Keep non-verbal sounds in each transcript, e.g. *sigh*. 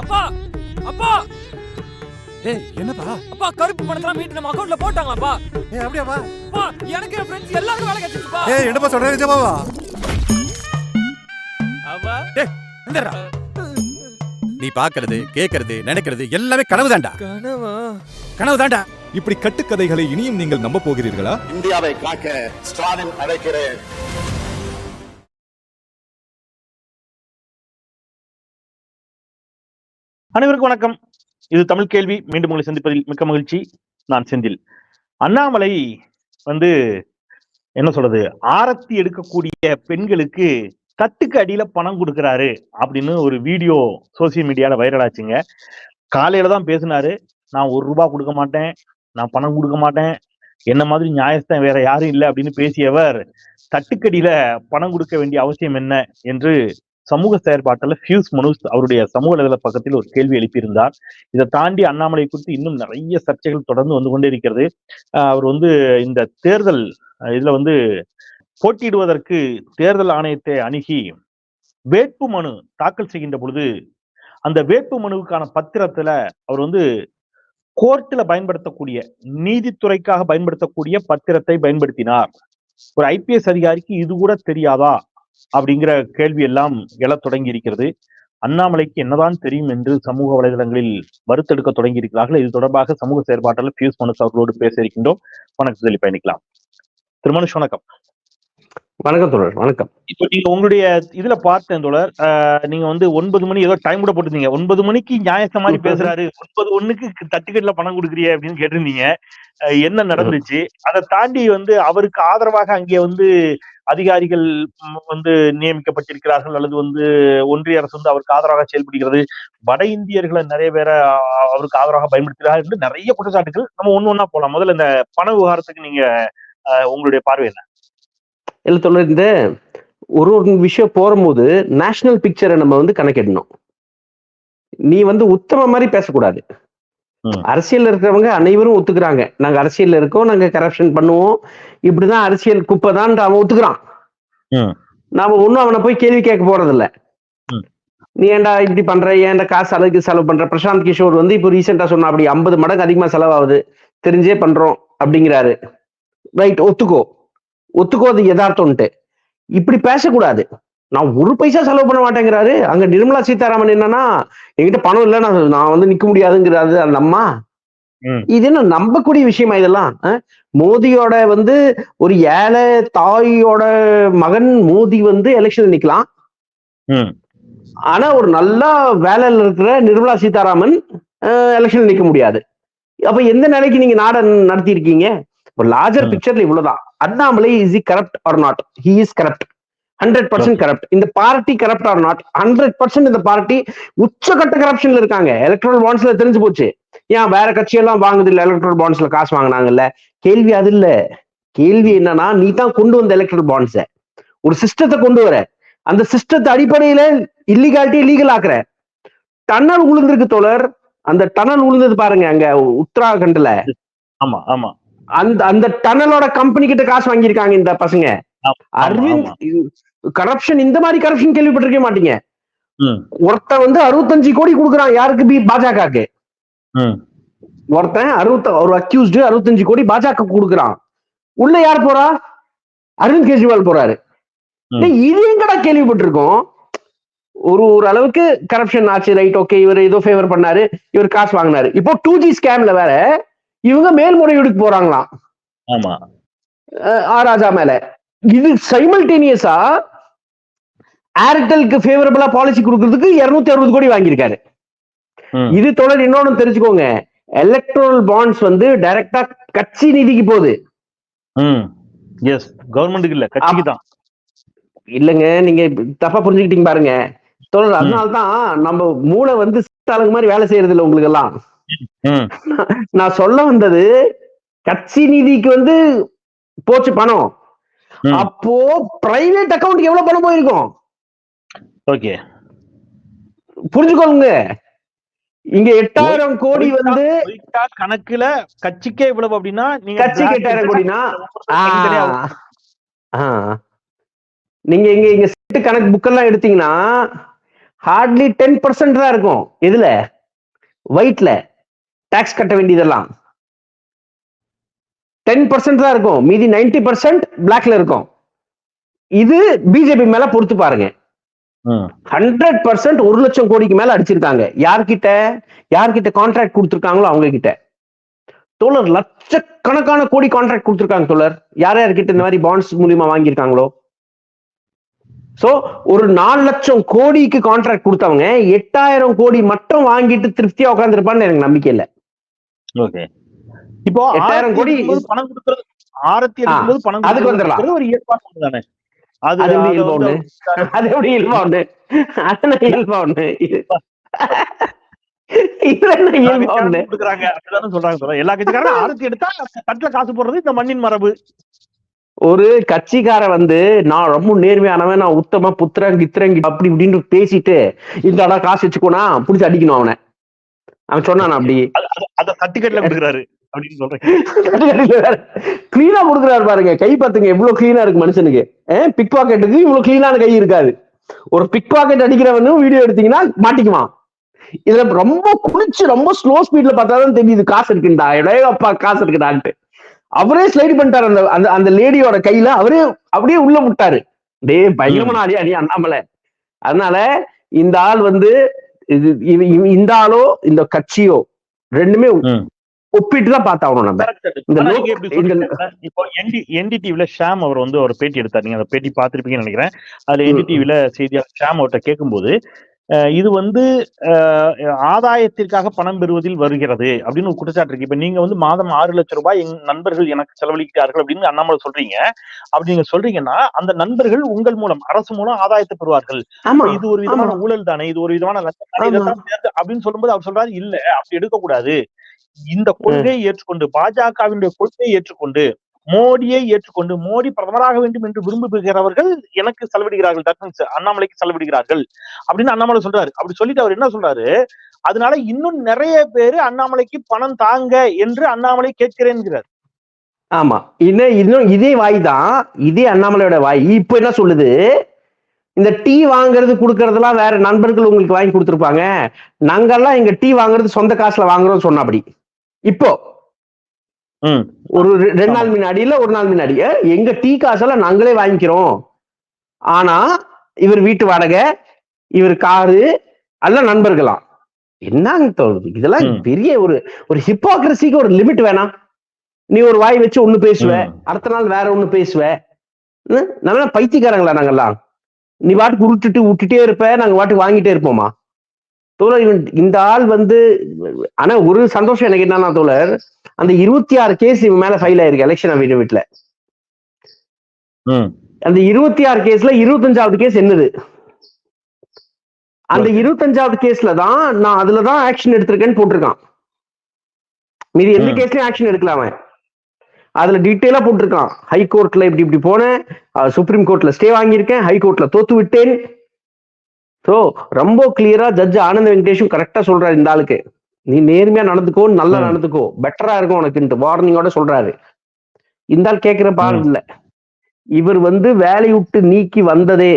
அப்பா! அப்பா! ஏய் என்னப்பா? அப்பா கருப்பு பணத்தெல்லாம் மீட்டு நம்ம அக்கவுண்ட்ல போட்டாங்களாப்பா? ஏய் அப்படியாப்பா அப்பா எனக்கு என் ஃப்ரெண்ட்ஸ் எல்லாரும் வேலை கிடைச்சிருச்சுப்பா. ஏய் என்னப்பா சொல்ற நிஜமாவா? அப்பா டேய் இந்தடா. நீ பாக்குறது கேக்குறது நினைக்கிறது எல்லாமே கனவு தான்டா கனவா? கனவு தான்டா இப்படி கட்டுக்கதைகளை இனியும் நீங்கள் நம்ப போகிறீர்களா? இந்தியாவை காக்க ஸ்டாலின் அழைக்கிறேன். அனைவருக்கும் வணக்கம். இது தமிழ் கேள்வி. மீண்டும் உங்களை சந்திப்பதில் மிக்க மகிழ்ச்சி. நான் செந்தில். அண்ணாமலை வந்து என்ன சொல்றது? ஆரத்தி எடுக்கக்கூடிய பெண்களுக்கு கட்டுக்கு அடியில பணம் கொடுக்கறாரு அப்படின்னு ஒரு வீடியோ சோசியல் மீடியால வைரல் ஆச்சுங்க. காலையில தான் பேசினாரு. நான் ஒரு ரூபாய் கொடுக்க மாட்டேன். நான் பணம் கொடுக்க மாட்டேன். என்ன மாதிரி நியாயஸ்தான் வேற யாரும் இல்லை அப்படின்னு பேசியவர் தட்டுக்கடியில பணம் கொடுக்க வேண்டிய அவசியம் என்ன? என்று சமூக செயற்பாட்டில் ஃபியூஸ் மனோஜ் அவருடைய சமூக வலைதள பக்கத்தில் ஒரு கேள்வி எழுப்பியிருந்தார். இதை தாண்டி அண்ணாமலை குறித்து இன்னும் நிறைய சர்ச்சைகள் தொடர்ந்து வந்து கொண்டே இருக்கிறது. அவர் வந்து இந்த தேர்தல் இதுல வந்து போட்டியிடுவதற்கு தேர்தல் ஆணையத்தை அணுகி வேட்பு மனு தாக்கல் செய்கின்ற பொழுது அந்த வேட்பு மனுவுக்கான பத்திரத்துல அவர் வந்து கோர்ட்டில் பயன்படுத்தக்கூடிய நீதித்துறைக்காக பயன்படுத்தக்கூடிய பத்திரத்தை பயன்படுத்தினார். ஒரு ஐபிஎஸ் அதிகாரிக்கு இது கூட தெரியாதா? அப்படிங்கிற கேள்வி எல்லாம் எழத் தொடங்கி இருக்கிறது. அண்ணாமலைக்கு என்னதான் தெரியும் என்று சமூக வலைதளங்களில் வறுத்தெடுக்க தொடங்கி இருக்கிறார்கள். இது தொடர்பாக சமூக செயற்பாட்டாளர் பியூஸ் மனுஷ் அவர்களோடு பேச இருக்கின்றோம். வணக்கம் சொல்லி பயணிக்கலாம். திருமனுஷ் வணக்கம். வணக்கம் தோழர் வணக்கம். இப்போ நீங்க உங்களுடைய இதுல பார்த்தேன் தோழர். நீங்க வந்து ஒன்பது மணி ஏதோ டைம் கூட போட்டிருந்தீங்க. ஒன்பது மணிக்கு நியாயத்த மாதிரி பேசுறாரு. ஒன்பது ஒண்ணுக்கு தட்டுக்கட்டுல பணம் கொடுக்குறிய அப்படின்னு கேட்டிருந்தீங்க. என்ன நடந்துச்சு? அதை தாண்டி வந்து அவருக்கு ஆதரவாக அங்கே வந்து அதிகாரிகள் வந்து நியமிக்கப்பட்டிருக்கிறார்கள் அல்லது வந்து ஒன்றிய அரசு வந்து அவருக்கு ஆதரவாக செயல்படுகிறது. வட இந்தியர்களை நிறைய பேரை அவருக்கு ஆதரவாக பயன்படுத்துகிறார்கள் என்று நிறைய குற்றச்சாட்டுகள். நம்ம ஒண்ணு ஒண்ணா போலாம். முதல்ல இந்த பண விவகாரத்துக்கு நீங்க உங்களுடைய பார்வை என்ன? இல்ல தோழர் இந்த ஒரு ஒரு விஷயம் போகும்போது நேஷனல் பிக்சரை நம்ம வந்து கணக்கிடணும். நீ வந்து உத்தம மாதிரி பேசக்கூடாது. ம். அரசியல்ல இருக்கிறவங்க அனைவரும் ஒத்துக்கிறாங்க. நாங்க அரசியல்ல இருக்கோம். நாங்க கரப்ஷன் பண்ணுவோம். இப்படிதான் அரசியல் குப்பை தான் அவன் ஒத்துக்கிறான். நாம ஒண்ணும் அவனை போய் கேள்வி கேட்க போறது இல்ல. நீ ஏன்டா இப்படி பண்ற? ஏன்டா காசு அளவுக்கு செலவு பண்ற? பிரசாந்த் கிஷோர் வந்து இப்போ ரீசெண்டா சொன்னா அப்படி ஐம்பது மடங்கு அதிகமா செலவாகுது. தெரிஞ்சே பண்றோம் அப்படிங்கிறாரு. ரைட் ஒத்துக்கோ. ஒத்துக்கோ அது யதார்த்தம்ட்டு இப்படி பேசக்கூடாது. நான் ஒரு பைசா செலவு பண்ண மாட்டேங்கிறாரு. அங்க நிர்மலா சீதாராமன் என்னன்னா என்கிட்ட பணம் இல்லை நான் நான் வந்து நிக்க முடியாதுங்கிறாரு அந்த அம்மா. இது என்ன நம்பக்கூடிய விஷயமா இதெல்லாம்? மோதியோட வந்து ஒரு ஏழை தாயோட மகன் மோதி வந்து எலெக்ஷன் நிக்கலாம். ஆனா ஒரு நல்ல வேலையில இருக்கிற நிர்மலா சீதாராமன் எலெக்ஷன் நிக்க முடியாது. அப்ப எந்த நிலைக்கு நீங்க நாட நடத்தி இருக்கீங்க ஒரு லார்ஜர். பிக்சர்ல இவ்வளவுதான். Annamalai is a corrupt or not he is corrupt hundred percent corrupt இந்த party corrupt or not hundred percent இந்த பார்ட்டி உச்சகட்ட கரப்ஷன்ல இருக்காங்க. எலக்ட்ரல் பாண்ட்ஸ்ல தெரிஞ்சு போச்சு. ஏன் வேற கட்சியெல்லாம் வாங்குது இல்ல எலக்ட்ரல் பாண்ட்ஸ்ல காசு வாங்கினாங்கல்ல? கேள்வி அது இல்ல. கேள்வி என்னன்னா நீ தான் கொண்டு வந்த எலக்ட்ரல் பாண்ட்ஸ ஒரு சிஸ்டத்தை கொண்டு வர. அந்த சிஸ்டத்தை அடிப்படையில இல்லீகாலிட்டி லீகல் ஆக்குற. டன்னல் உளுந்திருக்கு தோழர். அந்த டனல் உளுந்தது பாருங்க அங்க உத்தராகண்ட்ல. ஆமா ஆமா. அந்த அந்த டனலோட கம்பெனி கிட்ட காசு வாங்கியிருக்காங்க இந்த பசங்க. அரவிந்த் கரப்ஷன் இந்த மாதிரி கரப்ஷன் கேள்விப்பட்டிருக்க மாட்டீங்க. ம். ஒருத்தன் வந்து அறுபத்தஞ்சு கோடி கொடுக்குறான் யாருக்கு பி பாஜகக்கு? ம் ஒருத்தன் அறுபத்த ஒரு அக்யூஸ்டு அறுபத்தஞ்சு கோடி பாஜக கொடுக்குறான். உள்ள யார் போறா? அரவிந்த் கெஜ்ரிவால் போறாரு. இது எங்கடா கேள்விப்பட்டிருக்கோம்? ஒரு ஒரு அளவுக்கு கரப்ஷன் ஆச்சு ரைட் ஓகே இவர் ஏதோ ஃபேவர் பண்ணாரு இவர் காசு வாங்கினாரு. இப்போ டூ ஜி ஸ்கேம்ல வேற இவங்க மேல்முறையீடுக்கு போறாங்களாம். ஆமா. ராஜா மேல. இது சைமல்டேனியஸா ஏர்டெலுக்கு ஃபேவரபிளா பாலிசி கொடுக்கறதுக்கு இருநூத்தி அறுபது கோடி வாங்கியிருக்காரு. இது தொடர் இன்னொன்னு தெரிஞ்சுக்கோங்க. எலக்ட்ரல் பாண்ட்ஸ் வந்து டைரக்டா கட்சி நிதிக்கு போகுது. எஸ் கவர்மெண்ட்டுக்கு இல்ல கட்சிக்கு தான். இல்லைங்க நீங்க தப்பா புரிஞ்சுக்கிட்டீங்க பாருங்க. தொடர் அதனால்தான் நம்ம மூளை வந்து சித்தாளுங்க மாதிரி வேலை செய்யறது இல்லை உங்களுக்கு எல்லாம் நான் சொல்ல வந்தது கட்சி நிதிக்கு வந்து போச்சு பணம். அப்போ பிரைவேட் அக்கவுண்ட் எவ்வளவு பணம் போயிருக்கும்? ஓகே. புரிஞ்சுக்கோங்க. இங்க எட்டாயிரம் கோடி வந்து கணக்குல கட்சிக்கே இவ்வளவு அப்படின்னா நீங்க கட்சிக்கு எட்டாயிரம் கோடினா. நீங்க இங்க இங்க செட்டு கணக்கு புக்கெல்லாம் எடுத்தீங்கன்னா ஹார்ட்லி டென் பர்சன்ட் தான் இருக்கும். எதுல? ஒயிட்ல டாக்ஸ் கட்ட வேண்டியதெல்லாம். டென் பர்சன்ட் தான் இருக்கும். மீதி நைன்டி பர்சன்ட் பிளாக்ல இருக்கும். இது பிஜேபி மேல பொறுத்து பாருங்க. ஹண்ட்ரட் பர்சன்ட் ஒரு லட்சம் கோடிக்கு மேல அடிச்சிருக்காங்க. யார்கிட்ட? யார்கிட்ட கான்ட்ராக்ட் கொடுத்துருக்காங்களோ அவங்க கிட்ட தோழர் லட்சக்கணக்கான கோடி கான்ட்ராக்ட் கொடுத்துருக்காங்க தோழர். யார் யார்கிட்ட இந்த மாதிரி பாண்ட்ஸ் மூலியமா வாங்கியிருக்காங்களோ? சோ ஒரு நாலு லட்சம் கோடிக்கு கான்ட்ராக்ட் கொடுத்தவங்க எட்டாயிரம் கோடி மட்டும் வாங்கிட்டு திருப்தியா உட்காந்துருப்பான்னு எனக்கு நம்பிக்கை இல்ல. ஓகே. இப்போ எட்டாயிரம் கோடி பணம் கொடுக்கறது ஆரத்தி பணம் அதுக்கு வந்துடலாம். ஒரு ஒண்ணு தானே? *laughs* அது எப்படி இயல்பா ஒண்ணு. அது எப்படி இயல்பா ஒண்ணு? அது *laughs* இயல்பா ஒண்ணு *laughs* ஒரு கட்சிக்கார வந்து நான் ரொம்ப நேர்மையானவன் நான் உத்தம புத்திரன் கித்திரன் அப்படி இப்படின்னு பேசிட்டு இந்த காசு வச்சுக்கோனா புடிச்சு அடிக்கணும் அவனை. அவன் சொன்னான் அப்படி. அது- தட்டுக்கட்டுல கொடுக்குறாரு. அப்படின்னு சொல்றேன். *laughs* கிளீனா கொடுக்குறாரு பாருங்க. கை பாத்துங்க எவ்வளவு கிளீனா இருக்கு மனுஷனுக்கு. பிக் பாக்கெட்டுக்கு இவ்வளவு கிளீனான கை இருக்காது. ஒரு பிக் பாக்கெட் அடிக்கிறவனும் வீடியோ எடுத்தீங்கன்னா மாட்டிக்குவான். இதுல ரொம்ப குளிச்சு ரொம்ப ஸ்லோ ஸ்பீட்ல பார்த்தாதான் தெரியுது காசு இருக்குண்டா. இடையே அப்பா காசு இருக்குடான்ட்டு அவரே ஸ்லைடு பண்ணிட்டாரு அந்த அந்த அந்த லேடியோட கையில. அவரே அப்படியே உள்ள விட்டாரு. டேய் பயங்கரமான அடி அடி அண்ணாமலை. அதனால இந்த ஆள் வந்து இது இந்த ஆளோ இந்த கட்சியோ ரெண்டுமே. ஒப்பிட்டு தான் பார்த்தாகணும் நம்ம? இப்போ என்டி என்டிடிவில ஷாம் அவர் வந்து ஒரு பேட்டி எடுத்தார். நீங்க அந்த பேட்டி பார்த்திருப்பீங்கன்னு நினைக்கிறேன். அதுல. என்டிடிவில செய்தியாளர் ஷாம் அவர்கிட்ட கேட்கும்போது இது வந்து ஆதாயத்திற்காக பணம் பெறுவதில் வருகிறது அப்படின்னு ஒரு குற்றச்சாட்டு இருக்கு. இப்ப நீங்க வந்து மாதம் ஆறு லட்சம் ரூபாய் என் நண்பர்கள் எனக்கு செலவழிக்கிறார்கள் அப்படின்னு அண்ணாமலை சொல்றீங்க. அப்படி நீங்க சொல்றீங்கன்னா அந்த நண்பர்கள் உங்கள் மூலம் அரசு மூலம் ஆதாயத்தை பெறுவார்கள். இது ஒரு விதமான. ஊழல் தானே இது ஒரு விதமான அப்படின்னு சொல்லும்போது அவர் சொல்றாரு இல்ல அப்படி எடுக்கக்கூடாது. இந்த கொள்கையை ஏற்றுக்கொண்டு பாஜகவினுடைய கொள்கையை ஏற்றுக்கொண்டு மோடியை ஏற்றுக்கொண்டு மோடி பிரதமராக வேண்டும் என்று விரும்புகிறவர்கள் எனக்கு செலவிடுகிறார்கள் that அண்ணாமலைக்கு செலவிடுகிறார்கள் அப்படின்னு அண்ணாமலை சொல்றாரு. அப்படி சொல்லிட்டு அவர் என்ன சொல்றாரு? அதனால இன்னும் நிறைய பேரு அண்ணாமலைக்கு பணம் தாங்க என்று அண்ணாமலை கேட்கிறேன்கிறார். ஆமா. இன்னும் இன்னும் இதே வாய் தான் இதே அண்ணாமலையோட வாய். இப்ப என்ன சொல்லுது? இந்த டீ வாங்குறது கொடுக்கறதெல்லாம் வேற நண்பர்கள் உங்களுக்கு வாங்கி கொடுத்துருப்பாங்க. நாங்கெல்லாம் எங்க டீ வாங்குறது சொந்த காசுல வாங்குறோம் சொன்னபடி. அப்படி இப்போ. ஒரு ரெண்டு நாள் முன்னாடி இல்ல ஒரு நாள் முன்னாடி எங்க டீ காசெல்லாம் நாங்களே வாங்கிக்கிறோம் ஆனா இவர் வீட்டு வாடகை இவர் காரு எல்லாம் நண்பர்களாம் என்னங்க தோணுது இதெல்லாம். பெரிய ஒரு ஒரு ஹிப்போக்ரஸிக்கு ஒரு லிமிட் வேணாம் நீ ஒரு வாய் வச்சு ஒண்ணு பேசுவ. அடுத்த நாள் வேற ஒண்ணு பேசுவ? நம்ம என்ன பைத்தியக்காரங்களா நாங்கெல்லாம் நீ வாட்டுக்கு உருட்டுட்டு விட்டுட்டே இருப்ப நாங்க வாட்டுக்கு வாங்கிட்டே இருப்போமா தோழர் இந்த ஆள் வந்து ஆனா ஒரு சந்தோஷம் எனக்கு என்னன்னா தோழர் அந்த இருபத்தி ஆறு கேஸ் இவன் மேல ஃபைல் ஆயிருக்கு எலெக்ஷன் ம். அந்த இருபத்தி ஆறு கேஸ்ல இருபத்தஞ்சாவது கேஸ் என்னது அந்த. இருபத்தஞ்சாவது கேஸ்ல தான் நான் அதுலதான் ஆக்ஷன் எடுத்திருக்கேன்னு போட்டிருக்கான் மீதி எந்த. கேஸ்லயும் ஆக்ஷன் எடுக்கல அவன் அதுல டீட்டெயிலா போட்டிருக்கான் ஹை கோர்ட்ல இப்படி இப்படி போனேன் சுப்ரீம் கோர்ட்ல ஸ்டே வாங்கியிருக்கேன் ஹை கோர்ட்ல தோத்து விட்டேன் சோ ரொம்ப கிளியரா ஜட்ஜ் ஆனந்த் வெங்கடேஷும் கரெக்டா சொல்றாரு இந்த ஆளுக்கு. நீ நேர்மையா நடந்துக்கோ நல்லா. நடந்துக்கோ. பெட்டரா இருக்கும் உனக்குன்ட்டு வார்னிங்கோட சொல்றாரு. இந்த ஆள் கேட்கிற பால். இல்ல. இவர் வந்து வேலையை விட்டு நீக்கி வந்ததே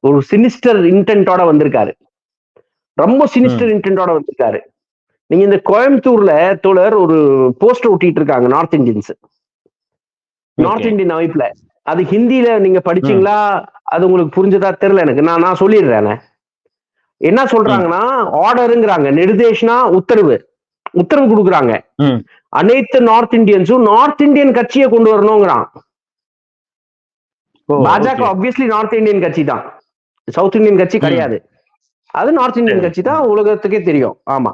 ஒரு சினிஸ்டர் இன்டென்ட்டோட வந்திருக்காரு. ரொம்ப சினிஸ்டர் இன்டென்ட்டோட வந்திருக்காரு. நீங்க இந்த கோயம்புத்தூர்ல தோழர் ஒரு போஸ்டர் ஒட்டிட்டு இருக்காங்க நார்த் இந்தியன்ஸ் நார்த். இந்தியன் அமைப்புல. அது ஹிந்தியில நீங்க படிச்சீங்களா? அது உங்களுக்கு புரிஞ்சதா தெரியல எனக்கு. நான் நான் சொல்லிடுறேன் என்ன சொல்றாங்கன்னா ஆர்டருங்கிறாங்க நிர்தேஷ்னா உத்தரவு. உத்தரவு கொடுக்குறாங்க. அனைத்து நார்த் இந்தியன்ஸும் நார்த் இந்தியன் கட்சியை கொண்டு வரணுங்கிறான். பாஜக. ஆப்வியஸ்லி நார்த் இந்தியன் கட்சி தான் சவுத் இந்தியன் கட்சி கிடையாது. அது நார்த் இந்தியன். கட்சி தான் உலகத்துக்கே தெரியும். ஆமா.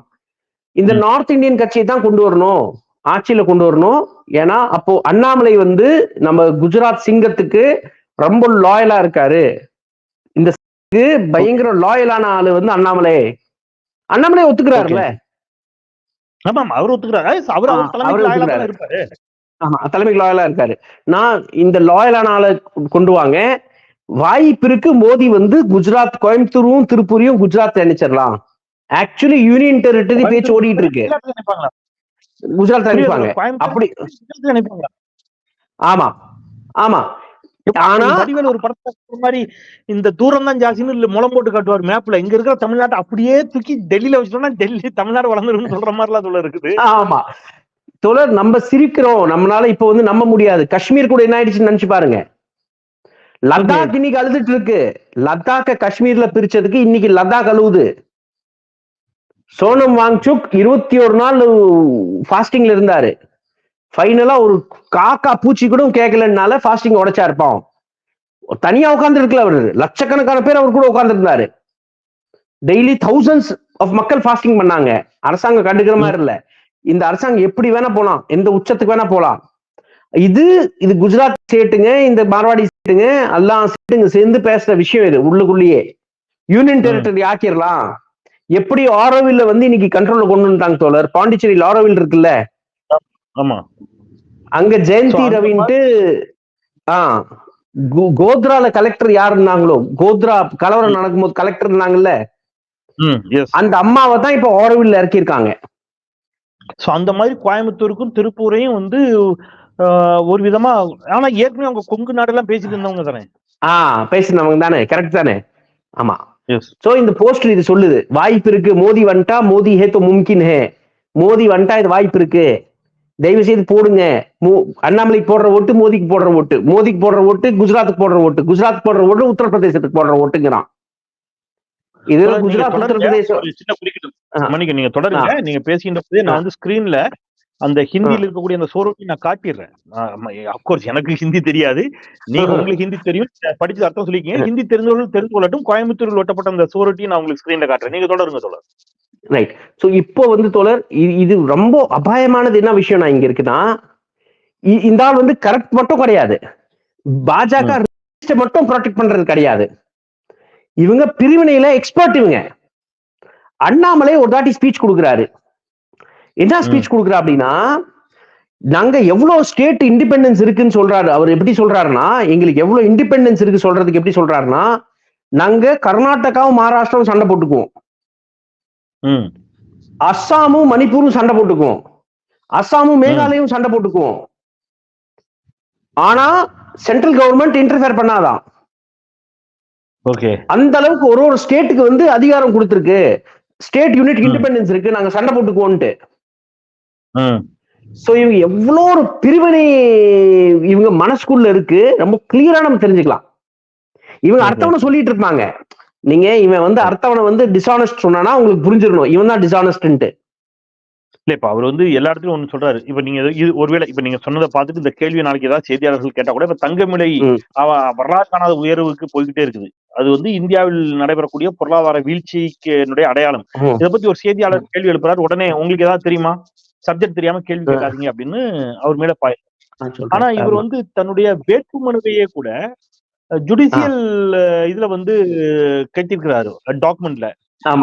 இந்த. நார்த் இந்தியன் கட்சியை தான் கொண்டு வரணும். ஆட்சியில கொண்டு வரணும். ஏன்னா அப்போ அண்ணாமலை வந்து நம்ம குஜராத் சிங்கத்துக்கு ரொம்ப லாயலா இருக்காரு. இந்த சிங்கத்துக்கு பயங்கர லாயலான ஆளு வந்து அண்ணாமலை. அண்ணாமலை ஒத்துக்கிறாருல்ல? ஆமா ஆமா, அவர் ஒத்துக்கிறாரு. அவர் அவர் ஒத்துக்கிறாரு. ஆமா தலைமைக்கு லாயலா இருக்காரு. நான் இந்த லாயலான ஆளை கொண்டு வாங்க. வாய்ப்பு இருக்கு மோடி வந்து குஜராத் கோயம்புத்தூரும் திருப்பூரையும் குஜராத் நினைச்சிடலாம் ஆக்சுவலி யூனியன் டெரிட்டரி பேச்சு ஓடிட்டு இருக்கு? குஜராத் நினைப்பாங்க அப்படி? ஆமா ஆமா. ஆனா வடிவேல் ஒரு படத்துல மாதிரி இந்த தூரம் தான் ஜாஸ்தின்னு இல்ல முளம் போட்டு காட்டுவார் மேப்ல. இங்க இருக்கிற தமிழ்நாட்டை அப்படியே தூக்கி டெல்லியில வச்சுட்டோம்னா டெல்லி தமிழ்நாடு வளர்ந்துருன்னு சொல்ற மாதிரி எல்லாம் சொல்ல இருக்குது. ஆமா. தோழர் நம்ம சிரிக்கிறோம். நம்மளால இப்ப வந்து நம்ப முடியாது. காஷ்மீர் கூட என்ன ஆயிடுச்சுன்னு நினைச்சு பாருங்க. லத்தாக் இன்னைக்கு அழுதுட்டு இருக்கு. லத்தாக்க காஷ்மீர்ல பிரிச்சதுக்கு இன்னைக்கு லத்தாக் அழுவுது. சோனம் வாங்சுக் இருபத்தி ஒரு நாள் ஃபாஸ்டிங்ல இருந்தாரு. ஃபைனலா ஒரு காக்கா பூச்சி கூட கேட்கலனால ஃபாஸ்டிங் உடைச்சா இருப்பான். தனியா உட்கார்ந்து இருக்கல அவரு. லட்சக்கணக்கான பேர் அவர் கூட உட்கார்ந்து இருந்தாரு டெய்லி தௌசண்ட்ஸ் ஆஃப் மக்கள் ஃபாஸ்டிங் பண்ணாங்க. அரசாங்கம் கண்டுக்கிற மாதிரி இல்ல. இந்த அரசாங்கம் எப்படி வேணா போலாம். எந்த உச்சத்துக்கு வேணா போலாம். இது இது குஜராத் ஸ்டேட்டுங்க இந்த மார்வாடி ஸ்டேட்டுங்க எல்லாம் ஸ்டேட்டுங்க சேர்ந்து பேசுற விஷயம் இது உள்ளுக்குள்ளேயே. யூனியன் டெரிட்டரி ஆக்கிரலாம். எப்படி ஆரோவில்ல வந்து இன்னைக்கு கண்ட்ரோல்ல கொண்டு வந்துட்டாங்க தோழர். பாண்டிச்சேரியில் ஆரோவில் இருக்குல்ல. ஆமா. அங்க ஜெயந்தி ரவின்ட்டு ஆ கோ- கோத்ரால கலெக்டர் யார் இருந்தாங்களோ கோத்ரா கலவரம் நடக்கும்போது கலெக்டர் இருந்தாங்கல்ல அந்த அம்மாவை தான் இப்ப ஆரோவில்ல இறக்கியிருக்காங்க. சோ அந்த மாதிரி கோயம்புத்தூருக்கும் திருப்பூரையும் வந்து ஆஹ், ஒரு விதமா ஆனா ஏற்கனவே அவங்க கொங்கு நாடெல்லாம் பேசிட்டு இருந்தவங்க தானே? ஆ பேசுனவங்க தானே கரெக்ட் தானே. ஆமா. சோ இந்த போஸ்டர் இது சொல்லுது வாய்ப்பு இருக்கு மோடி வந்துட்டா மோடி ஹே तो மும்கின் ஹே மோடி வந்துட்டா இது வாய்ப்பு இருக்கு. தயவு செய்து போடுங்க அண்ணாமலைக்கு போடுற ஓட்டு மோதிக்கு போடுற ஓட்டு. மோதிக்கு போடுற ஓட்டு குஜராத்துக்கு போடுற ஓட்டு. குஜராத் போடுற ஓட்டு உத்தரப்பிரதேசத்துக்கு போடுற ஓட்டுங்கிறான். இதுல நீங்க குஜராத். உத்தரப்பிரதேசம் நீங்க தொடருங்க. நீங்க பேசிக்கிட்ட நான் வந்து ஸ்கிரீன்ல அந்த ஹிந்தியில இருக்கக்கூடிய அந்த சோரோட்டி நான் காட்டிடுறேன். அப்கோர்ஸ் எனக்கு ஹிந்தி தெரியாது. நீங்க உங்களுக்கு ஹிந்தி தெரியும். படிச்சு அர்த்தம் சொல்லிக்கீங்க. ஹிந்தி தெரிஞ்சவர்கள் தெரிந்து கொள்ளட்டும். கோயம்புத்தூரில் ஒட்டப்பட்ட அந்த சோரோட்டி நான் உங்களுக்கு ஸ்கிரீன்ல காட்டுறேன். நீங்க தொடருங்க தொடர். ரைட் சோ இப்போ வந்து தோழர் இது ரொம்ப அபாயமானது என்ன விஷயம் நான் இங்க இருக்குன்னா இந்த ஆள் வந்து கரெக்ட் மட்டும் கிடையாது. பாஜக மட்டும் ப்ரொடெக்ட் பண்றது கிடையாது. இவங்க பிரிவினையில எக்ஸ்பர்ட் இவங்க. அண்ணாமலை ஒரு தாட்டி ஸ்பீச் கொடுக்குறாரு. என்ன ஸ்பீச் கொடுக்குறா அப்படின்னா நாங்க எவ்வளவு ஸ்டேட் இண்டிபெண்டன்ஸ் இருக்குன்னு சொல்றாரு. அவர் எப்படி சொல்றாருன்னா எங்களுக்கு எவ்வளவு இண்டிபெண்டன்ஸ் இருக்கு சொல்றதுக்கு எப்படி சொல்றாருன்னா நாங்க கர்நாடகாவும் மகாராஷ்டிராவும் சண்டை போட்டுக்குவோம். அஸ்ஸாமும் மணிப்பூரும் சண்டை போட்டுக்குவோம். அஸ்ஸாமும் மேகாலயும் சண்டை போட்டுக்குவோம். ஆனா சென்ட்ரல் கவர்மெண்ட் இன்டர்ஃபியர் பண்ணாதான். ஓகே. அந்த அளவுக்கு ஒரு ஒரு ஸ்டேட்டுக்கு வந்து அதிகாரம் கொடுத்துருக்கு. ஸ்டேட் யூனிட் இண்டிபெண்டன்ஸ் இருக்கு நாங்க சண்டை போட்டுக்குவோம்ட்டு சோ இவங்க எவ்வளோ ஒரு பிரிவினை இவங்க மனசுக்குள்ள இருக்கு ரொம்ப கிளியரா நம்ம தெரிஞ்சுக்கலாம். இவங்க. அர்த்தவனை சொல்லிட்டு இருப்பாங்க. நீங்க இவன் வந்து அர்த்தவனை வந்து டிஸ்ஆனஸ்ட் சொன்னானா உங்களுக்கு புரிஞ்சிடணும் இவன் தான் டிஸ்ஆனஸ்ட்ன்ட்டு இல்ல இப்ப அவர் வந்து எல்லா இடத்துலயும் ஒண்ணு சொல்றாரு. இப்ப நீங்க இது- ஒருவேளை இப்ப நீங்க சொன்னதை பார்த்துட்டு இந்த கேள்வி நாளைக்கு ஏதாவது செய்தியாளர்கள் கேட்டா கூட இப்ப தங்கமிலை வரலாறு காணாத உயர்வுக்கு போய்கிட்டே இருக்குது. அது வந்து இந்தியாவில் நடைபெறக்கூடிய பொருளாதார வீழ்ச்சிக்கு அடையாளம். இதை பத்தி ஒரு செய்தியாளர் கேள்வி எழுப்புறாரு. உடனே உங்களுக்கு ஏதாவது தெரியுமா? சப்ஜெக்ட் தெரியாம கேள்வி. கேட்காதீங்க அப்படின்னு அவர் மேல பாய். ஆனா இவர் வந்து தன்னுடைய வேட்புமனுவையே கூட ஜுடிஷியல் இதுல வந்து கட்டிருக்கிறாரு டாக்குமெண்ட்ல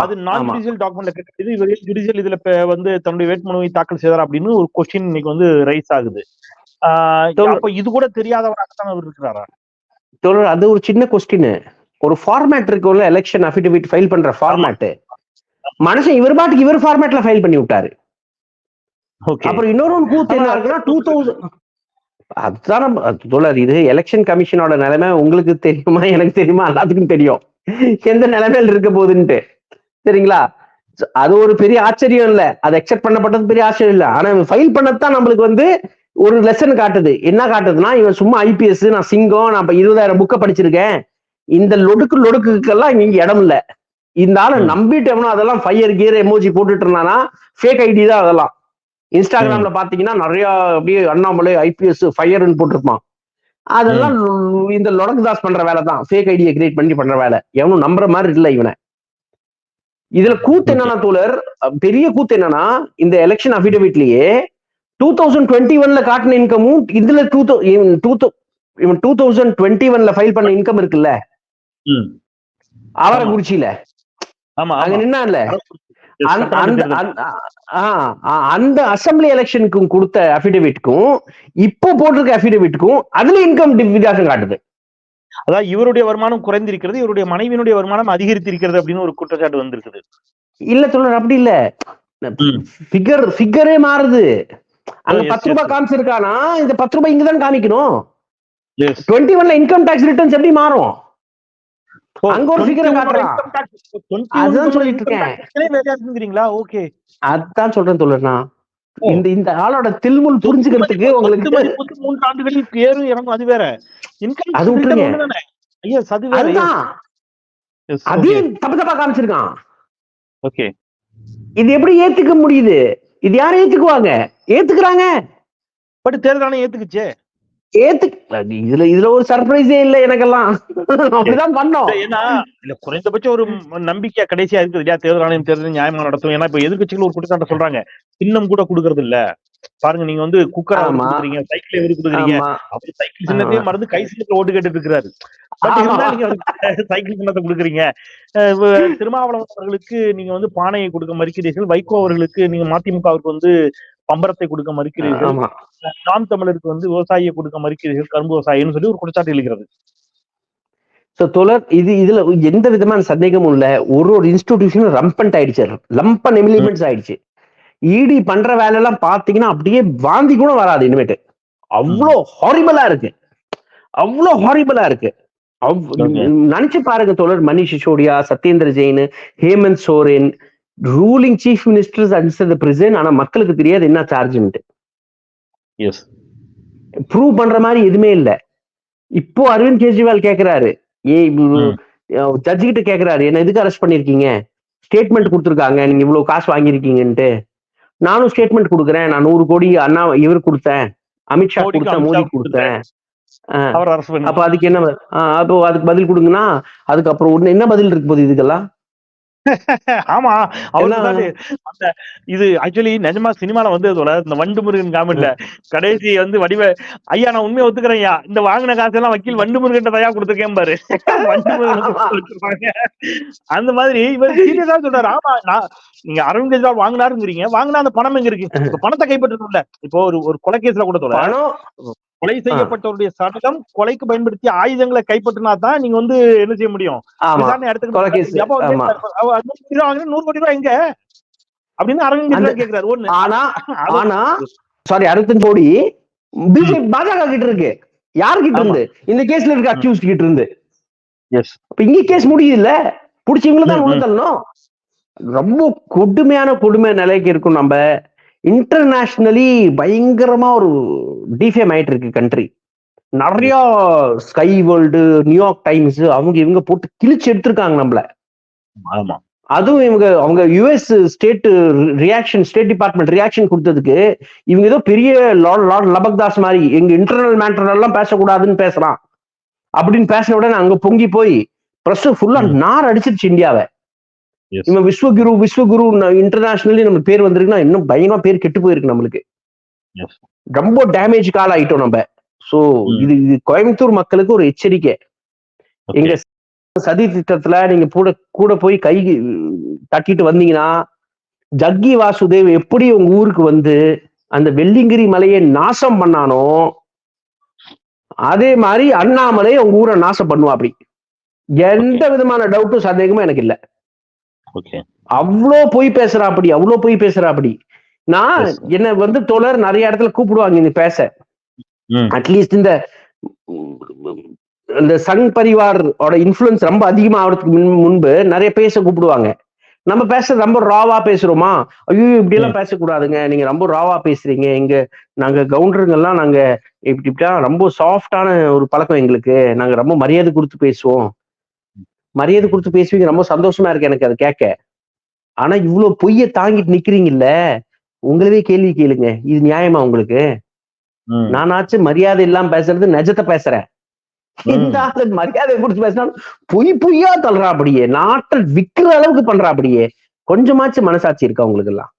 அது நான் ஜுடிஷியல் டாக்குமெண்ட்ல கேட்டது இவர் ஜுடிஷியல் இதுல வந்து தன்னுடைய வேட்புமனுவை தாக்கல் செய்தார் அப்படின்னு ஒரு கொஸ்டின் இன்னைக்கு வந்து ரைஸ் ஆகுது. அப்ப இது கூட தெரியாதவராக தான் அவர் இருக்கிறாரா? தோழர் அது ஒரு சின்ன கொஸ்டின் ஒரு ஃபார்மேட் இருக்குல்ல எலெக்ஷன் அஃபிடவிட் ஃபைல் பண்ற ஃபார்மேட் மனுஷன் இவர் பாட்டுக்கு இவர் ஃபார்மேட்ல ஃபைல் பண்ணி விட்டாரு. ஓகே அப்புறம் இன்னொரு கூத்து என்ன இருக்குன்னா டூ தௌசண்ட் அதுதான் நம்ம- தோழர் இது எலெக்ஷன் கமிஷனோட நிலைமை உங்களுக்கு தெரியுமா எனக்கு தெரியுமா எல்லாத்துக்கும் தெரியும். எந்த நிலைமையில இருக்க போகுதுன்ட்டு. சரிங்களா? அது ஒரு பெரிய ஆச்சரியம் இல்ல. அது எக்ஸெப்ட் பண்ணப்பட்டது பெரிய ஆச்சரியம் இல்ல. ஆனா ஃபைல் பண்ணதான் நம்மளுக்கு வந்து ஒரு லெசன் காட்டுது. என்ன காட்டுதுன்னா இவன் சும்மா ஐபிஎஸ் நான் சிங்கம் நான் இப்ப இருபதாயிரம் புக்கை படிச்சிருக்கேன். இந்த லொடுக்கு லொடுக்குக்கெல்லாம் இங்க இடம் இல்ல. இந்த ஆளை ம். நம்பிட்டு எவனோ அதெல்லாம் ஃபயர் கியர் எமோஜி போட்டுட்டு இருந்தானா ஃபேக் ஐடி தான் அதெல்லாம். இன்ஸ்டாகிராம்ல பாத்தீங்கன்னா நிறைய அப்படியே அண்ணாமலை ஐபிஎஸ் ஃபயர்னு போட்டிருப்பான். அதெல்லாம் இந்த லொடக்கு தாஸ் பண்ற வேலை தான். ஃபேக் ஐடியை கிரியேட் பண்ணி பண்ற வேலை. எவனும் நம்புற மாதிரி இல்ல இவனை. இதுல கூத்து என்னன்னா தோழர் பெரிய கூத்து என்னன்னா இந்த எலெக்ஷன் அபிடவிட்லயே டூ தௌசண்ட் டுவெண்ட்டி ஒன்ல காட்டின இன்கமும் இதுல டூ டூ இவன் டூ தௌசண்ட் டுவெண்ட்டி ஒன்ல ஃபைல் பண்ண இன்கம் இருக்குல்ல. அவரை ஆமா. குறிச்சியில. அங்க நின்னான்ல? Yes, அந்த அந்த. அந்த- அந்த அசம்பிளி எலெக்ஷனுக்கும் கொடுத்த அபிடவிட்க்கும் இப்போ போட்டிருக்க அபிடவிட்க்கும் அதுல இன்கம் வித்தியாசம் காட்டுது. அதாவது இவருடைய வருமானம் குறைந்திருக்கிறது இவருடைய மனைவியினுடைய வருமானம் அதிகரித்திருக்கிறது அப்படின்னு ஒரு குற்றச்சாட்டு வந்திருக்குது. இல்ல சொல்ற அப்படி இல்ல. ம். ஃபிகர் ஃபிகரே மாறுது. அங்க yes, பத்து ரூபாய். காமிச்சிருக்கானா? இந்த பத்து ரூபாய் இங்கதான் காமிக்கணும். டுவெண்ட்டி ஒன்ல இன்கம் டாக்ஸ் ரிட்டர்ன்ஸ் எப்படி மாறும்? அங்க ஒரு figure காட்டுறான். அதுதான் சொல்லிட்டு இருக்கேன். ஓகே. அதான் சொல்றேன் தோழர்னா இந்த இந்த ஆளோட தில்முல் புரிஞ்சுக்கிறதுக்கு உங்களுக்கு மூன்று ஆண்டுகளில் ஏறும் இறங்கும் அது வேற. இன்கம் அது விட்டுருங்க. ஐயா அது வேற. அதையும் தப்பு தப்பா காமிச்சிருக்கான். ஓகே. இது எப்படி ஏத்துக்க முடியுது? இது யார் ஏத்துக்குவாங்க? ஏத்துக்குறாங்க. பட் தேர்தல் ஆணையம் ஏத்துக்குச்சே. ஏத்து இதுல இதுல ஒரு சர்ப்ரைஸே இல்ல எனக்கெல்லாம். அப்படிதான் பண்ணோம். ஏன்னா இல்ல குறைந்தபட்சம் ஒரு நம்பிக்கை கடைசியா இருக்குது இல்லையா? தேர்தல் ஆணையம் தேர்தல் நியாயமா நடத்தும். ஏன்னா இப்ப எதிர்க்கட்சிகள் ஒரு குற்றச்சாட்டை சொல்றாங்க. சின்னம் கூட கொடுக்கறது இல்ல. பாருங்க நீங்க வந்து குக்கர் அவருக்கு. கொடுக்குறீங்க சைக்கிள் எவருக்கு கொடுக்குறீங்க. அவர் சைக்கிள் சின்னத்தையே. மறந்து கை சின்னத்துல ஓட்டு கேட்டுட்டு இருக்கிறாரு அவருக்கு *laughs* சைக்கிள் சின்னத்தை கொடுக்குறீங்க. திருமாவளவன் அவர்களுக்கு நீங்க வந்து பானையை கொடுக்க மறுக்கிறீர்கள். வைகோ அவர்களுக்கு நீங்க மதிமுகவுக்கு வந்து பம்பரத்தை கொடுக்க மறுக்கிறீர்கள். நாம் தமிழருக்கு வந்து விவசாயியை கொடுக்க மறுக்கிறீர்கள் கரும்பு விவசாயின்னு சொல்லி ஒரு குற்றச்சாட்டு எழுகிறது. சோ தோழர் இது இதுல எந்த விதமான சந்தேகமும் இல்ல. ஒரு ஒரு இன்ஸ்டிடியூஷனும் ரம்பன்ட் ஆயிடுச்சு. லம்பன் எலிமெண்ட்ஸ் ஆயிடுச்சு. இடி பண்ற வேலை எல்லாம் பாத்தீங்கன்னா அப்படியே வாந்தி கூட வராது இனிமேட்டு. அவ்வளோ ஹாரிபிளா இருக்கு. அவ்வளோ ஹாரிபிளா இருக்கு. நினைச்சு பாருங்க தோழர் Manish Sisodia Satyendra Jain Hemant Soren ruling chief ministers and president ஆனா மக்களுக்கு தெரியாது என்ன சார்ஜ்ன்ட்டு எஸ் ப்ரூவ் பண்ற மாதிரி எதுவுமே இல்ல. இப்போ அரவிந்த் கெஜ்ரிவால் கேக்குறாரு. ஏ. ஜட்ஜி கிட்ட கேக்குறாரு. என்ன எதுக்கு அரெஸ்ட் பண்ணிருக்கீங்க ஸ்டேட்மெண்ட் கொடுத்துருக்காங்க. நீங்க இவ்வளவு காசு வாங்கியிருக்கீங்கன்ட்டு. நானும் ஸ்டேட்மெண்ட் கொடுக்குறேன். நான் நூறு கோடி அண்ணா இவர் கொடுத்தேன். அமித்ஷா கொடுத்தேன் மோடி கொடுத்தேன். அப்ப அதுக்கு என்ன அப்போ அதுக்கு பதில் கொடுங்கன்னா அதுக்கப்புறம் என்ன பதில் இருக்கு போகுது இதுக்கெல்லாம்? *laughs* ஆமா அவர் என்ன? தானே அந்த இது ஆக்சுவலி நிஜமா சினிமால வந்து இந்த வண்டு முருகன் காமெண்ட்ல கடைசி வந்து வடிவ ஐயா நான் உண்மையை ஒத்துக்கிறேன் ஐயா. இந்த வாங்கின காசெல்லாம் வக்கீல் வண்டு முருகன் தயா கொடுத்துருக்கேன் பாரு. *laughs* வண்டு முருகன். அந்த மாதிரி இவர் சீரியஸா சொல்றாரு. ஆமா நான் நீங்க அரவிந்த் கெஜ்ரிவால் வாங்கினாருங்கிறீங்க. வாங்கினா அந்த பணம் எங்க இருக்கு? *laughs* பணத்தை கைப்பற்றணும்ல இப்போ ஒரு ஒரு கொலை கேஸ்ல கூட சொல்ல கொலை செய்யப்பட்டவருடைய சடலம் கொலைக்கு பயன்படுத்திய ஆயுதங்களை கைப்பற்றினா தான் நீங்க வந்து என்ன செய்ய முடியும்? நூறு கோடி ரூபா வாங்கினா நூறு கோடி ரூபா எங்க? அப்படின்னு அரவிந்த் கேக்குறாரு ஒண்ணு. ஆனா *laughs* ஆனா சாரி அறுபத்தஞ்சு கோடி பிஜேபி பாஜக கிட்ட இருக்கு. யாரு கிட்ட. இருந்து இந்த கேஸ்ல இருக்க அக்யூஸ்ட் கிட்ட இருந்து. Yes. அப்ப இங்க கேஸ் முடியுதுல்ல? புடிச்சவங்கள தான். உள்ள தள்ளணும் ரொம்ப கொடுமையான கொடுமை நிலைக்கு இருக்கும் நம்ம. இன்டர்நேஷனலி பயங்கரமா ஒரு டிஃபேம் ஆயிட்டு இருக்கு கண்ட்ரி நிறைய ஸ்கை வேர்ல்டு நியூயார்க் டைம்ஸ் அவங்க இவங்க போட்டு கிழிச்சு எடுத்திருக்காங்க நம்மள ஆமா அதுவும் இவங்க அவங்க US state reaction state department reaction கொடுத்ததுக்கு இவங்க ஏதோ பெரிய லபக்தாஸ் மாதிரி எங்க இன்டர்னல் மேட்டர் எல்லாம் பேசக்கூடாதுன்னு பேசுறான் அப்படின்னு பேசின உடனே அங்க பொங்கி போய் பிரஸ் ஃபுல்லா. நார் அடிச்சிருச்சு இந்தியாவை. இவன் விஸ்வகுரு விஸ்வகுரு இன்டர்நேஷனலி நம்ம பேர் வந்திருக்குன்னா இன்னும் பயங்கரமா பேர் கெட்டு போயிருக்கு நம்மளுக்கு. ரொம்ப டேமேஜ் கால் ஆயிட்டோம் நம்ம சோ. இது இது கோயம்புத்தூர் மக்களுக்கு ஒரு எச்சரிக்கை. எங்க சதி திட்டத்துல நீங்க கூட கூட போய் கை தட்டிட்டு வந்தீங்கன்னா ஜக்கி வாசுதேவ் எப்படி உங்க ஊருக்கு வந்து அந்த வெள்ளிங்கிரி மலையை நாசம் பண்ணானோ அதே மாதிரி அண்ணாமலை உங்க ஊரை நாசம் பண்ணுவா அப்படி எந்த விதமான டவுட்டும் சந்தேகமும் எனக்கு இல்ல அவ்வளோ போய் பேசுறா அப்படி அவ்வளோ போய் பேசுறா அப்படி நான். என்ன வந்து தோழர் நிறைய இடத்துல கூப்பிடுவாங்க இந்த பேச. அட்லீஸ்ட் இந்த இந்த சங் பரிவார் இன்ஃபுளுன்ஸ் ரொம்ப அதிகமா ஆகிறதுக்கு முன் முன்பு நிறைய பேச கூப்பிடுவாங்க. நம்ம பேசுறது ரொம்ப ராவா பேசுறோமா? ஐயோ இப்படி எல்லாம் பேசக்கூடாதுங்க. நீங்க ரொம்ப ராவா பேசுறீங்க. எங்க நாங்க கவுண்டருங்கெல்லாம் நாங்க இப்படி இப்படிலாம் ரொம்ப சாஃப்டான ஒரு பழக்கம் எங்களுக்கு. நாங்க ரொம்ப மரியாதை கொடுத்து பேசுவோம். மரியாதை கொடுத்து பேசுவீங்க. ரொம்ப சந்தோஷமா இருக்கு எனக்கு அதை கேட்க. ஆனா இவ்வளவு பொய்ய தாங்கிட்டு நிக்கிறீங்கல்ல? உங்களவே கேள்வி கேளுங்க. இது நியாயமா உங்களுக்கு. நானாச்சும் மரியாதை இல்லாம பேசுறது நிஜத்தை பேசுறேன். மரியாதை கொடுத்து பேசினா பொய் பொய்யா தள்ளுறா அப்படியே நாட்டை விக்கிற அளவுக்கு பண்றா அப்படியே கொஞ்சமாச்சும் மனசாட்சி இருக்கா உங்களுக்கு எல்லாம்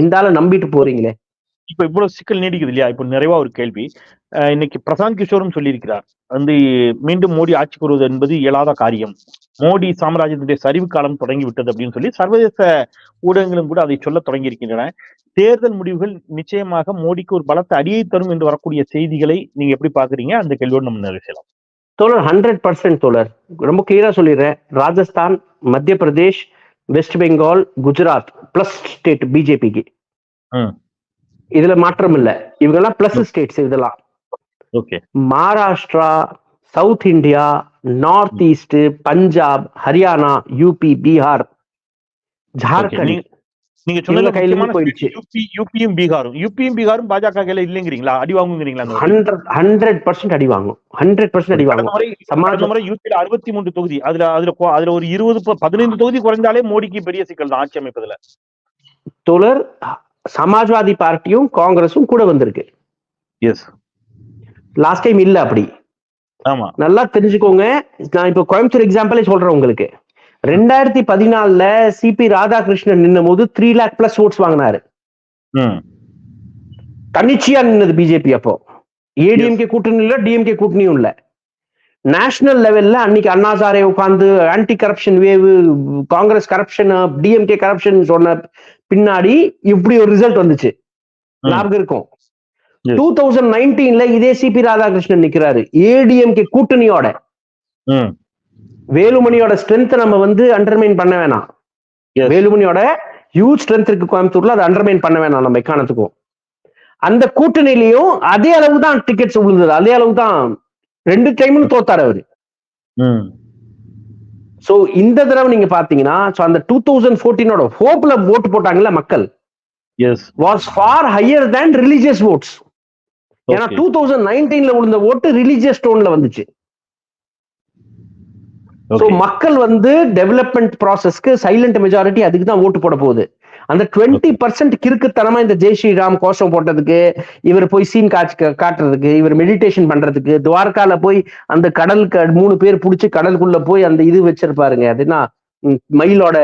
இந்த ஆளை நம்பிட்டு போறீங்களே. இப்ப இவ்வளவு சிக்கல் நீடிக்குது இல்லையா? இப்ப நிறைவா ஒரு கேள்வி. இன்னைக்கு பிரசாந்த் கிஷோரும் சொல்லியிருக்கிறார். வந்து மீண்டும் மோடி ஆட்சிக்கு வருவது என்பது இயலாத காரியம். மோடி சாம்ராஜ்யத்தினுடைய சரிவு காலம் தொடங்கி விட்டது அப்படின்னு சொல்லி சர்வதேச ஊடகங்களும் கூட அதை சொல்ல தொடங்கி இருக்கின்றன தேர்தல் முடிவுகள் நிச்சயமாக மோடிக்கு ஒரு பலத்த அடியை தரும் என்று வரக்கூடிய செய்திகளை நீங்க எப்படி பாக்குறீங்க அந்த கேள்வியோடு நம்ம நிறைவு செய்யலாம். தோழர் ஹண்ட்ரட் பர்சன்ட் தோழர். ரொம்ப கிளியரா சொல்லிடுறேன். Rajasthan Madhya Pradesh West Bengal Gujarat plus state பிஜேபிக்கு. இதுல மாற்றம் இல்ல. இவங்கெல்லாம் பிளஸ் ஸ்டேட்ஸ் இதெல்லாம் okay. Maharashtra South India North East Punjab Haryana UP Bihar Jharkhand நீங்க சொன்னது இவங்க கையில இருந்து முக்கியமான போயிடுச்சு. யூபி யூபியும் பீகாரும் யூபியும் பீகாரும் பாஜக கையில இல்லைங்கிறீங்களா? அடி வாங்குங்கிறீங்களா? ஹண்ட்ரட் ஹண்ட்ரட் பர்சன்ட் அடி வாங்கும். ஹண்ட்ரட் பர்சன்ட் அடி வாங்கும். சமாஜ் முறை யூபியில அறுபத்தி மூன்று தொகுதி. அதுல அதுல அதுல ஒரு இருபது பதினைந்து தொகுதி குறைந்தாலே மோடிக்கு பெரிய சிக்கல் தான் ஆட்சி அமைப்பதுல. தோழர் சமாஜ்வாதி பார்ட்டியும் காங்கிரஸும் கூட வந்திருக்கு. எஸ் லாஸ்ட் டைம் இல்ல அப்படி. ஆமா. நல்லா தெரிஞ்சுக்கோங்க. நான் இப்ப கோயம்புத்தூர் எக்ஸாம்பிளே சொல்றேன் உங்களுக்கு. ரெண்டாயிரத்தி பதினாலுல சிபி ராதாகிருஷ்ணன் நின்னும் போது த்ரீ லேக் பிளஸ் ஓட்ஸ் வாங்கினாரு தன்னிச்சையா நின்னது பிஜேபி அப்போ. ஏடிஎம்கே கூட்டணி இல்ல டிஎம்கே கூட்டணியும் இல்ல. நேஷனல் லெவல்ல அன்னைக்கு அண்ணாசாரே உட்கார்ந்து anti corruption wave Congress corruption DMK corruption சொன்ன பின்னாடி இப்படி ஒரு ரிசல்ட் வந்துச்சு. ஞாபகம் இருக்கும். டூ தௌசண்ட் நைன்டீன்ல இதே சிபி ராதாகிருஷ்ணன் நிக்கிறாரு. ஏடிஎம்கே கூட்டணியோட. வேலுமணியோட ஸ்ட்ரென்த் நம்ம வந்து அண்டர்மைன் பண்ண வேணாம். வேலுமணியோட ஹியூஜ் ஸ்ட்ரென்த் இருக்கு கோயம்புத்தூர்ல அதை அண்டர்மைன் பண்ண வேணாம் நம்ம எக்காரணத்துக்கும். அந்த கூட்டணியிலையும் அதே அளவு தான் டிக்கெட்ஸ் விழுந்தது. அதே அளவு தான் ரெண்டு டைமும் தோத்தாரு அவரு. சோ இந்த தடவை நீங்க பாத்தீங்கன்னா so அந்த டூ தௌசண்ட் ஃபோர்டீனோட ஹோப்ல ஓட்டு போட்டாங்கல்ல மக்கள். Yes was far higher than religious votes ஏன்னா. டூ தௌசண்ட் நைன்டீன்ல விழுந்த ஓட்டு ரிலீஜியஸ் டோன்ல வந்துச்சு. ஓகே மக்கள் வந்து டெவலப்மெண்ட் ப்ராசஸ்க்கு சைலண்ட் மெஜாரிட்டி அதுக்கு தான் ஓட்டு போட போகுது. அந்த டுவெண்ட்டி பர்சன்ட் கிறுக்குத்தனமா இந்த ஜெய் ஸ்ரீராம் கோஷம் போட்டதுக்கு இவர் போய் சீன் காட்சி காட்டுறதுக்கு இவர் மெடிடேஷன் பண்றதுக்கு துவாரகால போய் அந்த கடலுக்கு மூணு பேர் புடிச்சு கடலுக்குள்ள போய் அந்த இது வச்சிருப்பாருங்க. அது என்ன? ம், மயிலோட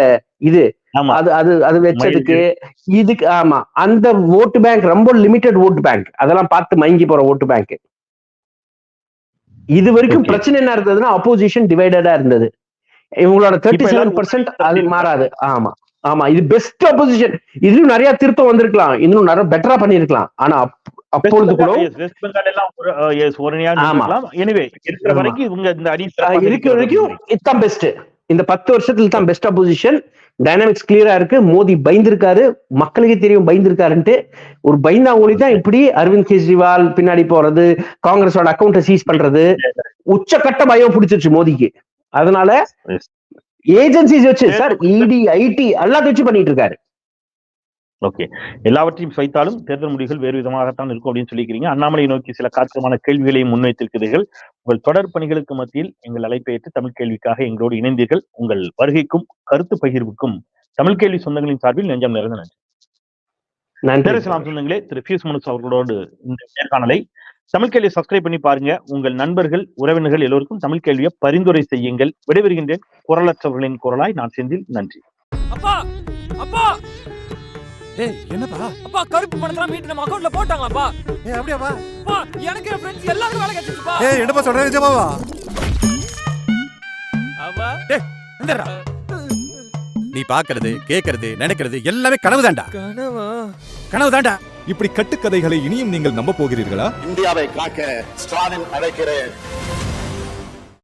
இது. அது அது அது வச்சதுக்கு இதுக்கு ஆமா. அந்த ஓட்டு பேங்க் ரொம்ப லிமிடெட் ஓட்டு பேங்க் அதெல்லாம் பார்த்து மயங்கி போற ஓட்டு பேங்க் இது வரைக்கும். பிரச்சனை என்ன இருந்ததுன்னா அப்போசிஷன் டிவைடடா இருந்தது. இவங்களோட தேர்ட்டி செவன் பர்சன்ட் அது மாறாது. ஆமா. ஆமா. இது பெஸ்ட் அப்போசிஷன் இதுலயும் நிறைய திருத்தம் வந்திருக்கலாம். இன்னும் நிறைய பெட்டரா பண்ணிருக்கலாம் ஆனா அப்- அப்பொழுது கூட வெஸ்ட் பெங்கால் எல்லாம் ஒரு எஸ் ஒரு ஆமா. எனிவே இருக்கிற. வரைக்கும் இவங்க இந்த அணி ஆஹ், சிறப்பாக இருக்க இருக்கிறது. வரைக்கும் இதுதான் பெஸ்ட் இந்த பத்து வருஷத்துல தான் பெஸ்ட் அப்போசிஷன் டைனாமிக்ஸ் கிளியரா இருக்கு. மோடி பயந்திருக்காரு. மக்களுக்கே தெரியும் பயந்திருக்காருன்ட்டு. ஒரு பயந்தாங்கோலி தான் இப்படி அரவிந்த் கெஜ்ரிவால் பின்னாடி போறது காங்கிரஸோட அக்கௌண்ட்டை சீஸ் பண்றது. உச்சக்கட்ட பயம் பிடிச்சிருச்சு மோடிக்கு. அதனால. ஏஜென்சிஸ் வச்சு சார் இடி ஐடி எல்லாத்தையும் வச்சு பண்ணிட்டு இருக்காரு. ஓகே எல்லாவற்றையும் வைத்தாலும் தேர்தல் முடிவுகள் வேறு விதமாகத்தான் இருக்கும் அப்படின்னு சொல்லிக்கிறீங்க. அண்ணாமலை நோக்கி சில காத்திரமான கேள்விகளையும் முன்வைத்திருக்கிறீர்கள். உங்கள் தொடர் பணிகளுக்கு மத்தியில் எங்கள் அழைப்பை ஏற்று தமிழ் கேள்விக்காக எங்களோடு இணைந்தீர்கள். உங்கள் வருகைக்கும் கருத்து பகிர்வுக்கும் தமிழ் கேள்வி சொந்தங்களின் சார்பில் நெஞ்சம் நிறைந்த நன்றி. நன்றி. சொந்தங்களே திரு பியூஸ் மனுஸ் அவர்களோடு இந்த நேர்காணலை தமிழ் கேள்வியை சப்ஸ்கிரைப் பண்ணி பாருங்க. உங்கள் நண்பர்கள் உறவினர்கள் எல்லோருக்கும் தமிழ் கேள்வியை பரிந்துரை செய்யுங்கள். விடைபெறுகின்றேன். குரலற்றவர்களின் குரலாய் நான் செந்தில். நன்றி. அப்பா! அப்பா! ஏய் என்னப்பா? அப்பா கருப்பு பணத்தெல்லாம் மீட்டு நம்ம அக்கௌண்ட்ல போட்டாங்களாப்பா? ஏய் அப்படியாப்பா? அப்பா எனக்கு என் ஃப்ரெண்ட்ஸ் எல்லாருக்கும் வேலை கிடைச்சிச்சுப்பா ஏய் என்னப்பா சொல்ற நிஜமாவா? அப்பா இந்தடா. நீ பாக்குறது கேக்குறது நினைக்கிறது எல்லாமே கனவு தான்டா கனவா? கனவு தான்டா இப்படி கட்டுக்கதைகளை இனியும் நீங்கள் நம்ப போகிறீர்களா? இந்தியாவை காக்க ஸ்டாலின் அழைக்கிறேன்.